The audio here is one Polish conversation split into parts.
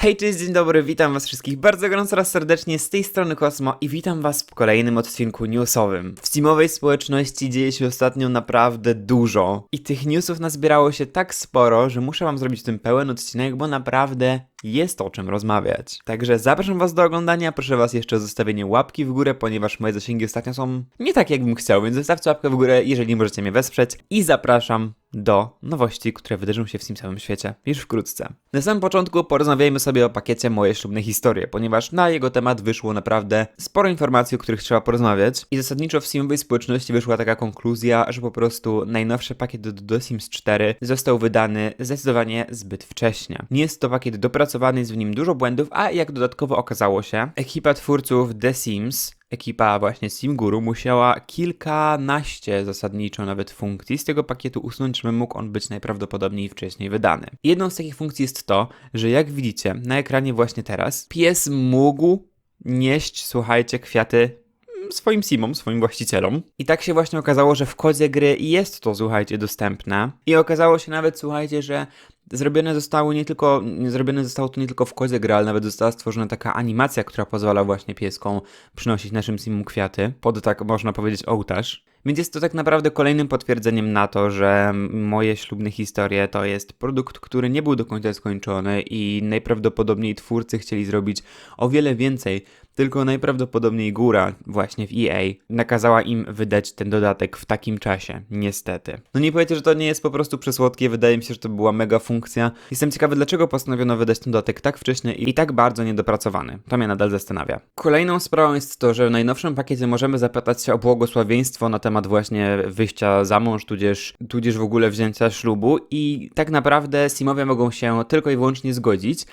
Hej, cześć, dzień dobry, witam was wszystkich bardzo gorąco raz serdecznie z tej strony Kosmo i witam was w kolejnym odcinku newsowym. W Steamowej społeczności dzieje się ostatnio naprawdę dużo i tych newsów nazbierało się tak sporo, że muszę wam zrobić ten pełen odcinek, bo naprawdę jest o czym rozmawiać. Także zapraszam was do oglądania, proszę was jeszcze o zostawienie łapki w górę, ponieważ moje zasięgi ostatnio są nie tak jakbym chciał, więc zostawcie łapkę w górę, jeżeli możecie mnie wesprzeć i zapraszam do nowości, które wydarzą się w tym całym świecie już wkrótce. Na samym początku porozmawiajmy sobie o pakiecie Moje ślubne historie, ponieważ na jego temat wyszło naprawdę sporo informacji, o których trzeba porozmawiać i zasadniczo w Simowej społeczności wyszła taka konkluzja, że po prostu najnowszy pakiet do, do Sims 4 został wydany zdecydowanie zbyt wcześnie. Nie jest to pakiet dopracowany, jest w nim dużo błędów, a jak dodatkowo okazało się, ekipa twórców The Sims ekipa właśnie SimGuru musiała kilkanaście zasadniczo nawet funkcji z tego pakietu usunąć, żeby mógł on być najprawdopodobniej wcześniej wydany. Jedną z takich funkcji jest to, że jak widzicie na ekranie właśnie teraz, pies mógł nieść, słuchajcie, kwiaty swoim simom, swoim właścicielom. I tak się właśnie okazało, że w kodzie gry jest to, słuchajcie, dostępne. I okazało się nawet, słuchajcie, że zrobione zostało nie tylko, zrobione zostało to nie tylko w kodzie gry, ale nawet została stworzona taka animacja, która pozwala właśnie pieskom przynosić naszym simom kwiaty, pod tak można powiedzieć ołtarz. Więc jest to tak naprawdę kolejnym potwierdzeniem na to, że moje ślubne historie to jest produkt, który nie był do końca skończony i najprawdopodobniej twórcy chcieli zrobić o wiele więcej, tylko najprawdopodobniej góra właśnie w EA nakazała im wydać ten dodatek w takim czasie, niestety. No nie powiecie, że to nie jest po prostu przesłodkie, wydaje mi się, że to była mega funkcja. Jestem ciekawy, dlaczego postanowiono wydać ten dodatek tak wcześnie i tak bardzo niedopracowany. To mnie nadal zastanawia. Kolejną sprawą jest to, że w najnowszym pakiecie możemy zapytać się o błogosławieństwo na temat właśnie wyjścia za mąż, tudzież, tudzież w ogóle wzięcia ślubu i tak naprawdę Simowie mogą się tylko i wyłącznie zgodzić,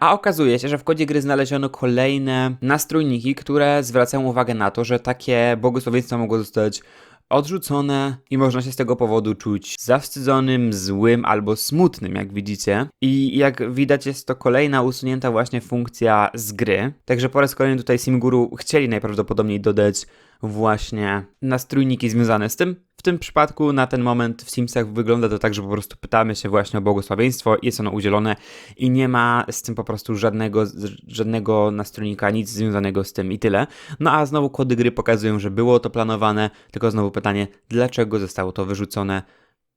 a okazuje się, że w kodzie gry znaleziono kolejne nastrójniki, które zwracają uwagę na to, że takie błogosławieństwa mogą zostać odrzucone i można się z tego powodu czuć zawstydzonym, złym albo smutnym, jak widzicie. I jak widać jest to kolejna usunięta właśnie funkcja z gry. Także po raz kolejny tutaj Simguru chcieli najprawdopodobniej dodać właśnie nastrójniki związane z tym. W tym przypadku na ten moment w Simsach wygląda to tak, że po prostu pytamy się właśnie o błogosławieństwo, jest ono udzielone i nie ma z tym po prostu żadnego, żadnego nastrójnika, nic związanego z tym i tyle. No a znowu kody gry pokazują, że było to planowane, tylko znowu pytanie, dlaczego zostało to wyrzucone?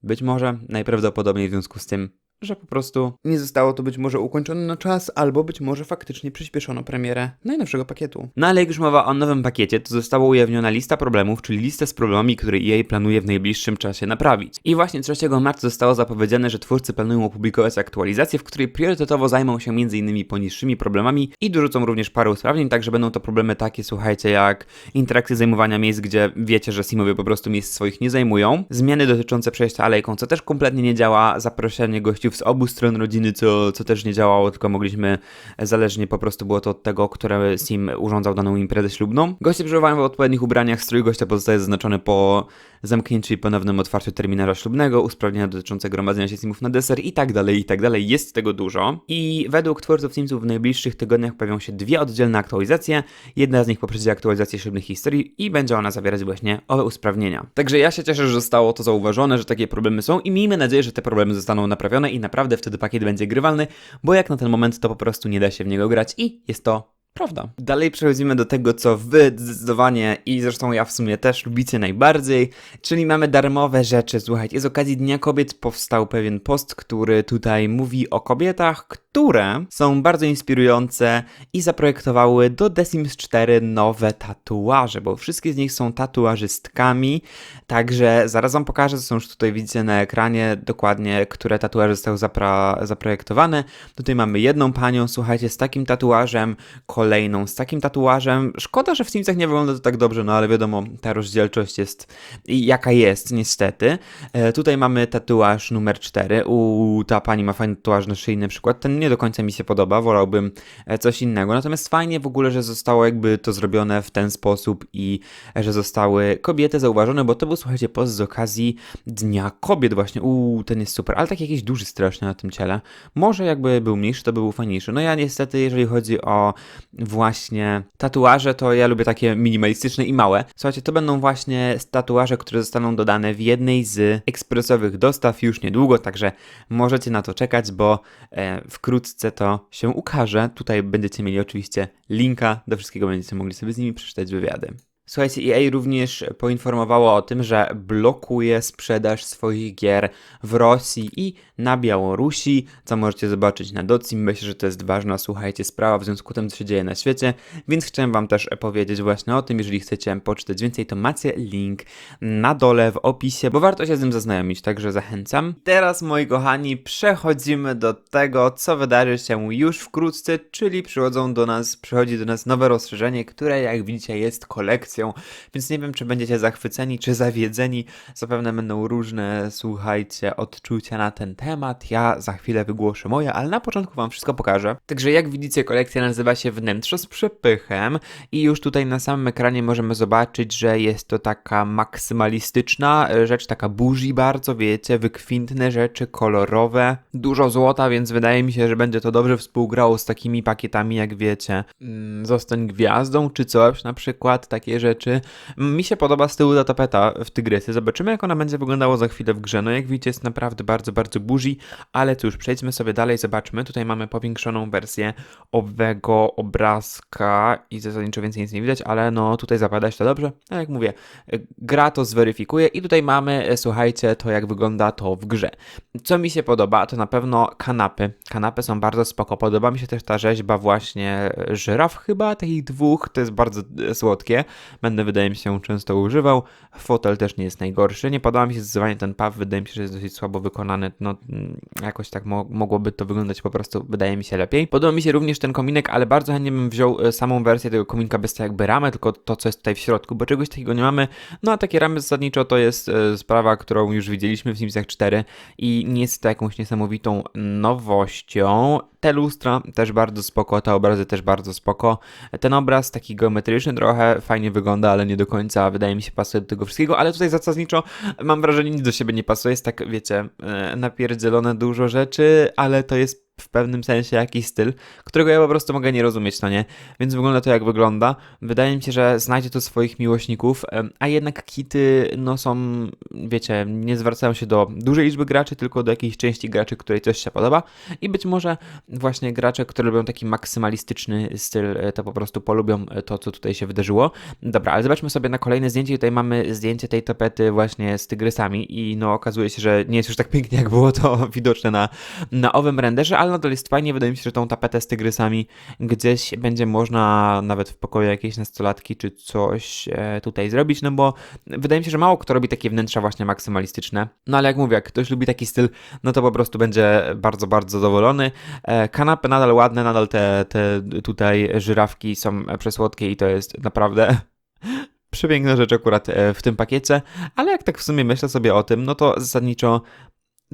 Być może najprawdopodobniej w związku z tym, że po prostu nie zostało to być może ukończone na czas, albo być może faktycznie przyspieszono premierę najnowszego pakietu. No ale jak już mowa o nowym pakiecie, to została ujawniona lista problemów, czyli lista z problemami, które EA planuje w najbliższym czasie naprawić. I właśnie 3 marca zostało zapowiedziane, że twórcy planują opublikować aktualizację, w której priorytetowo zajmą się m.in. poniższymi problemami i dorzucą również parę usprawnień, także będą to problemy takie, słuchajcie, jak interakcje zajmowania miejsc, gdzie wiecie, że Simowie po prostu miejsc swoich nie zajmują, zmiany dotyczące przejścia alejką, co też kompletnie nie działa, zaproszenie gości z obu stron rodziny, co, co też nie działało, tylko mogliśmy, zależnie po prostu było to od tego, które sim urządzał daną imprezę ślubną. Goście przebywają w odpowiednich ubraniach, strój gościa pozostaje zaznaczony po zamknięciu i ponownym otwarciu terminarza ślubnego, usprawnienia dotyczące gromadzenia się simów na deser i tak dalej, i tak dalej. Jest tego dużo. I według twórców Simsów w najbliższych tygodniach pojawią się dwie oddzielne aktualizacje. Jedna z nich poprzedzi aktualizację ślubnych historii i będzie ona zawierać właśnie owe usprawnienia. Także ja się cieszę, że zostało to zauważone, że takie problemy są i miejmy nadzieję, że te problemy zostaną naprawione i naprawdę wtedy pakiet będzie grywalny, bo jak na ten moment to po prostu nie da się w niego grać i jest to Prawda. Dalej przechodzimy do tego, co wy zdecydowanie i zresztą ja w sumie też lubicie najbardziej, czyli mamy darmowe rzeczy. Słuchajcie, z okazji Dnia Kobiet powstał pewien post, który tutaj mówi o kobietach, które są bardzo inspirujące i zaprojektowały do The Sims 4 nowe tatuaże, bo wszystkie z nich są tatuażystkami, także zaraz wam pokażę, co już tutaj widzicie na ekranie, dokładnie, które tatuaże zostały zaprojektowane. Tutaj mamy jedną panią, słuchajcie, z takim tatuażem, kolejną z takim tatuażem. Szkoda, że w Simsach nie wygląda to tak dobrze, no ale wiadomo, ta rozdzielczość jest jaka jest, niestety. E, tutaj mamy tatuaż numer 4. U ta pani ma fajny tatuaż na szyi na przykład. Ten nie do końca mi się podoba, wolałbym e, coś innego. Natomiast fajnie w ogóle, że zostało jakby to zrobione w ten sposób i e, że zostały kobiety zauważone, bo to był, słuchajcie, post z okazji Dnia Kobiet właśnie. Uuu, ten jest super, ale tak jakiś duży strasznie na tym ciele. Może jakby był mniejszy, to by był fajniejszy. No ja niestety, jeżeli chodzi o właśnie tatuaże, to ja lubię takie minimalistyczne i małe. Słuchajcie, to będą właśnie tatuaże, które zostaną dodane w jednej z ekspresowych dostaw już niedługo, także możecie na to czekać, bo e, wkrótce wkrótce to się ukaże. Tutaj będziecie mieli oczywiście linka do wszystkiego, będziecie mogli sobie z nimi przeczytać wywiady. Słuchajcie, EA również poinformowało o tym, że blokuje sprzedaż swoich gier w Rosji i na Białorusi, co możecie zobaczyć na Docim. Myślę, że to jest ważna, słuchajcie, sprawa w związku z tym, co się dzieje na świecie, więc chciałem wam też powiedzieć właśnie o tym. Jeżeli chcecie poczytać więcej, to macie link na dole w opisie, bo warto się z tym zaznajomić, także zachęcam. Teraz, moi kochani, przechodzimy do tego, co wydarzy się już wkrótce, czyli przychodzą do nas, przychodzi do nas nowe rozszerzenie, które jak widzicie jest kolekcją więc nie wiem, czy będziecie zachwyceni, czy zawiedzeni. Zapewne będą różne, słuchajcie, odczucia na ten temat. Ja za chwilę wygłoszę moje, ale na początku Wam wszystko pokażę. Także jak widzicie, kolekcja nazywa się Wnętrze z przepychem i już tutaj na samym ekranie możemy zobaczyć, że jest to taka maksymalistyczna rzecz, taka burzy bardzo, wiecie, wykwintne rzeczy, kolorowe, dużo złota, więc wydaje mi się, że będzie to dobrze współgrało z takimi pakietami, jak wiecie, mm, zostań gwiazdą czy coś, na przykład takie rzeczy rzeczy. Mi się podoba z tyłu ta tapeta w Tygrysy. Zobaczymy, jak ona będzie wyglądała za chwilę w grze. No jak widzicie, jest naprawdę bardzo, bardzo burzy, ale cóż, przejdźmy sobie dalej, zobaczmy. Tutaj mamy powiększoną wersję owego obrazka i zasadniczo więcej nic nie widać, ale no tutaj zapadać to dobrze. No jak mówię, gra to zweryfikuje i tutaj mamy, słuchajcie, to jak wygląda to w grze. Co mi się podoba, to na pewno kanapy. Kanapy są bardzo spoko. Podoba mi się też ta rzeźba właśnie żyraf chyba, tych dwóch, to jest bardzo słodkie. Będę, wydaje mi się, często używał. Fotel też nie jest najgorszy. Nie podoba mi się zdecydowanie ten paw, wydaje mi się, że jest dosyć słabo wykonany. No, mm, jakoś tak mo mogłoby to wyglądać po prostu, wydaje mi się, lepiej. Podoba mi się również ten kominek, ale bardzo chętnie bym wziął e, samą wersję tego kominka bez tej jakby ramę, tylko to, co jest tutaj w środku, bo czegoś takiego nie mamy. No a takie ramy zasadniczo to jest e, sprawa, którą już widzieliśmy w Simsach 4 i nie jest to jakąś niesamowitą nowością. Te lustra też bardzo spoko, te obrazy też bardzo spoko. Ten obraz taki geometryczny trochę fajnie wygląda, ale nie do końca wydaje mi się pasuje do tego wszystkiego, ale tutaj zasadniczo mam wrażenie nic do siebie nie pasuje, jest tak wiecie, e, napierdzielone dużo rzeczy, ale to jest w pewnym sensie jakiś styl, którego ja po prostu mogę nie rozumieć, no nie? Więc wygląda to jak wygląda. Wydaje mi się, że znajdzie to swoich miłośników, a jednak kity, no są, wiecie, nie zwracają się do dużej liczby graczy, tylko do jakiejś części graczy, której coś się podoba i być może właśnie gracze, które lubią taki maksymalistyczny styl, e, to po prostu polubią e, to, co tutaj się wydarzyło. Dobra, ale zobaczmy sobie na kolejne zdjęcie. Tutaj mamy zdjęcie tej tapety właśnie z tygrysami i no okazuje się, że nie jest już tak pięknie, jak było to widoczne na, na owym renderze, ale nadal jest fajnie. Wydaje mi się, że tą tapetę z tygrysami gdzieś będzie można nawet w pokoju jakiejś nastolatki czy coś e, tutaj zrobić, no bo wydaje mi się, że mało kto robi takie wnętrza właśnie maksymalistyczne. No ale jak mówię, jak ktoś lubi taki styl, no to po prostu będzie bardzo, bardzo zadowolony. E, kanapy nadal ładne, nadal te, te tutaj żyrawki są przesłodkie i to jest naprawdę przepiękna rzecz akurat e, w tym pakiecie, ale jak tak w sumie myślę sobie o tym, no to zasadniczo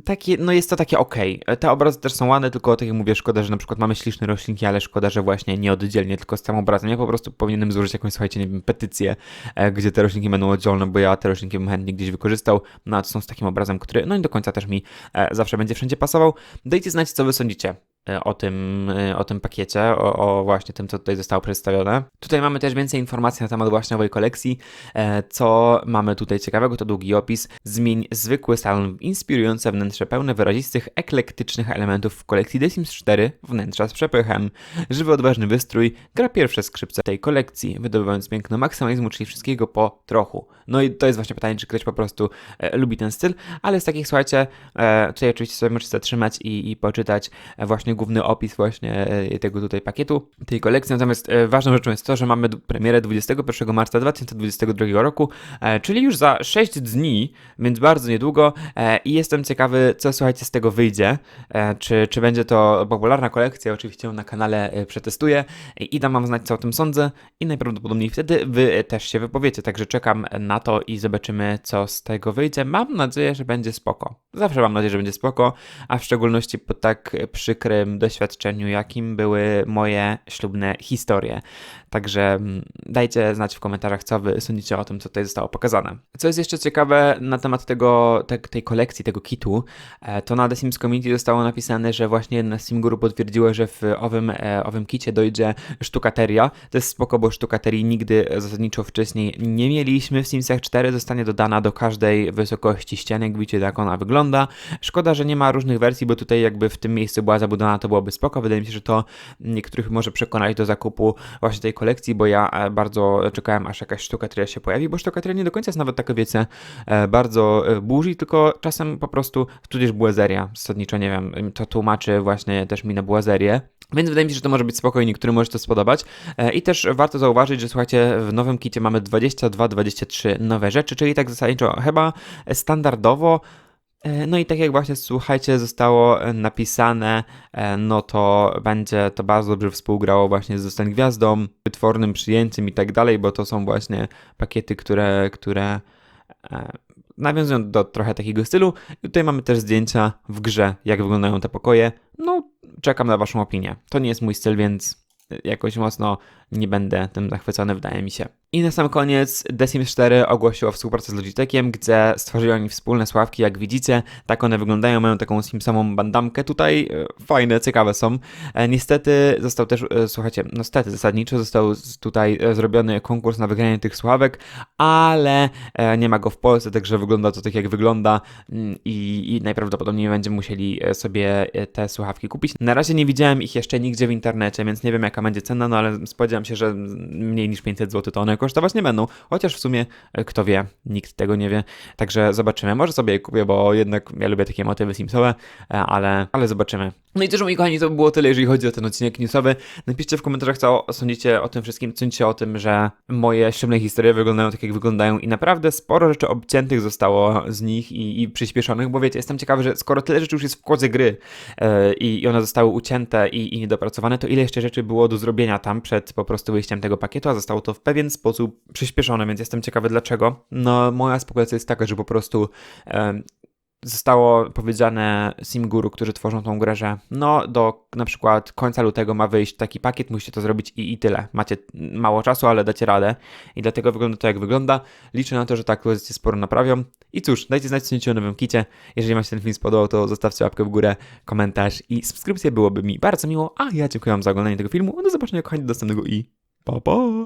takie, no jest to takie ok. Te obrazy też są ładne, tylko tak jak mówię, szkoda, że na przykład mamy śliczne roślinki, ale szkoda, że właśnie nie oddzielnie, tylko z tym obrazem. Ja po prostu powinienem złożyć jakąś, słuchajcie, nie wiem, petycję, e, gdzie te roślinki będą oddzielne, bo ja te roślinki bym chętnie gdzieś wykorzystał, no a to są z takim obrazem, który no nie do końca też mi e, zawsze będzie wszędzie pasował. Dajcie znać, co wy sądzicie. E, o tym, e, o tym pakiecie, o, o, właśnie tym, co tutaj zostało przedstawione. Tutaj mamy też więcej informacji na temat właśnie owej kolekcji. E, co mamy tutaj ciekawego, to długi opis. Zmień zwykły salon w inspirujące wnętrze pełne wyrazistych, eklektycznych elementów w kolekcji The Sims 4 wnętrza z przepychem. Żywy, odważny wystrój gra pierwsze skrzypce tej kolekcji, wydobywając piękno maksymalizmu, czyli wszystkiego po trochu. No i to jest właśnie pytanie, czy ktoś po prostu e, lubi ten styl, ale z takich, słuchajcie, e, tutaj oczywiście sobie możecie zatrzymać i, i poczytać właśnie główny opis właśnie e, tego tutaj pakietu, tej kolekcji. Natomiast e, ważną rzeczą jest to, że mamy premierę 21 marca 2022 roku, e, czyli już za 6 dni, więc bardzo niedługo i jestem ciekawy, co słuchajcie z tego wyjdzie. Czy, czy będzie to popularna kolekcja? Oczywiście na kanale przetestuję i dam wam znać, co o tym sądzę i najprawdopodobniej wtedy wy też się wypowiecie, także czekam na to i zobaczymy, co z tego wyjdzie. Mam nadzieję, że będzie spoko. Zawsze mam nadzieję, że będzie spoko, a w szczególności po tak przykrym doświadczeniu, jakim były moje ślubne historie. Także mm, dajcie znać w komentarzach, co wy sądzicie o tym, co tutaj zostało pokazane. Co jest jeszcze ciekawe na temat tego, te, tej kolekcji, tego kitu, e, to na The Sims Community zostało napisane, że właśnie na Sim potwierdziło, że w owym, e, owym kicie dojdzie sztukateria. To jest spoko, bo sztukaterii nigdy zasadniczo wcześniej nie mieliśmy. W Simsach 4 zostanie dodana do każdej wysokości ściany, jak widzicie, jak ona wygląda. Szkoda, że nie ma różnych wersji, bo tutaj jakby w tym miejscu była zabudowana to byłoby spoko. Wydaje mi się, że to niektórych może przekonać do zakupu właśnie tej kolekcji, bo ja e, bardzo czekałem, aż jakaś sztukateria się pojawi, bo sztukateria nie do końca jest nawet taka, wiecie, e, bardzo e, burzy, tylko czasem po prostu, tudzież błazeria, zasadniczo, nie wiem, to tłumaczy właśnie też mi na błazerię. Więc wydaje mi się, że to może być spokojnie, niektórym może to spodobać. I też warto zauważyć, że słuchajcie, w nowym kicie mamy 22-23 nowe rzeczy, czyli tak zasadniczo chyba standardowo No i tak jak właśnie słuchajcie, zostało e, napisane, e, no to będzie to bardzo dobrze współgrało właśnie z Zostań Gwiazdą, wytwornym przyjęciem i tak dalej, bo to są właśnie pakiety, które, które e, nawiązują do trochę takiego stylu. I tutaj mamy też zdjęcia w grze, jak wyglądają te pokoje. No, czekam na waszą opinię. To nie jest mój styl, więc jakoś mocno nie będę tym zachwycony, wydaje mi się. I na sam koniec The Sims 4 ogłosiło współpracę z Logitechem, gdzie stworzyli oni wspólne sławki, jak widzicie. Tak one wyglądają, mają taką Simsamą bandamkę tutaj. e, Fajne, ciekawe są. E, Niestety został też, e, słuchajcie, no niestety zasadniczo został tutaj zrobiony konkurs na wygranie tych sławek, ale nie ma go w Polsce, także wygląda to tak jak wygląda mm, i, i najprawdopodobniej będziemy musieli sobie te słuchawki kupić. Na razie nie widziałem ich jeszcze nigdzie w internecie, więc nie wiem jaka będzie cena, no ale spodziewam się, że mniej niż 500 zł to one kosztować nie będą, chociaż w sumie e, kto wie, nikt tego nie wie, także zobaczymy. Może sobie je kupię, bo jednak ja lubię takie motywy simsowe, e, ale, ale zobaczymy. No i też moi kochani, to by było tyle, jeżeli chodzi o ten odcinek newsowy. Napiszcie w komentarzach, co sądzicie o tym wszystkim, sądzicie o tym, że moje szybne historie wyglądają tak, jak wyglądają i naprawdę sporo rzeczy obciętych zostało z nich i, i przyspieszonych, bo wiecie, jestem ciekawy, że skoro tyle rzeczy już jest w kodze gry i, i one zostały ucięte i, i niedopracowane, to ile jeszcze rzeczy było do zrobienia tam przed po prostu wyjściem tego pakietu, a zostało to w pewien sposób przyspieszone, więc jestem ciekawy dlaczego. No, moja spekulacja jest taka, że po prostu em, zostało powiedziane Simguru, którzy tworzą tą grę, że no do na przykład końca lutego ma wyjść taki pakiet, musicie to zrobić i, i tyle. Macie mało czasu, ale dacie radę i dlatego wygląda to jak wygląda. Liczę na to, że tak pozycję sporo naprawią. I cóż, dajcie znać co sądzicie o nowym kicie. Jeżeli Wam się ten film spodobał, to zostawcie łapkę w górę, komentarz i subskrypcję byłoby mi bardzo miło. A ja dziękuję Wam za oglądanie tego filmu. Do zobaczenia kochani do następnego i pa pa!